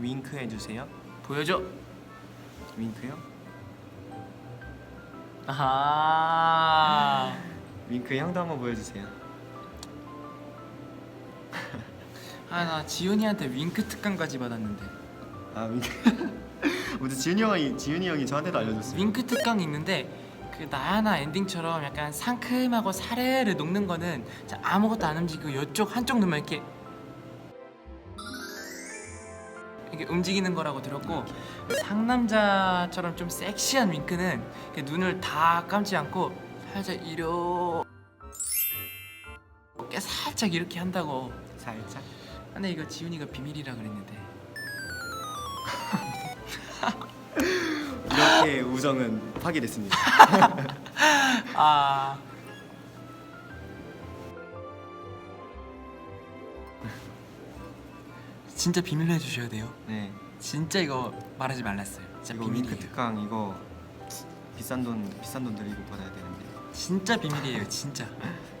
윙크 해주세요. 보여줘. 윙크요? 아하. 윙크 형도 한번 보여주세요. 아나 지훈이한테 윙크 특강까지 받았는데. 아 윙크. 먼저 지윤이 형이 지윤이 형이 저한테도 알려줬어요. 윙크 특강이 있는데 그 나야나 엔딩처럼 약간 상큼하고 사례를 녹는 거는 진짜 아무것도 안 움직이고 이쪽 한쪽 눈만 이렇게 이게 움직이는 거라고 들었고 상남자처럼 좀 섹시한 윙크는 눈을 다 감지 않고 살짝 이렇게 살짝 이렇게 한다고 살짝. 근데 이거 지훈이가 비밀이라 그랬는데 이렇게 우정은 파괴됐습니다. 아 진짜 비밀로 해주셔야 돼요. 네. 진짜 이거 말하지 말랐어요. 진짜 이거 비밀이에요. 윙크 특강 이거 비싼 돈 비싼 돈 들이고 받아야 되는데. 진짜 비밀이에요. 진짜.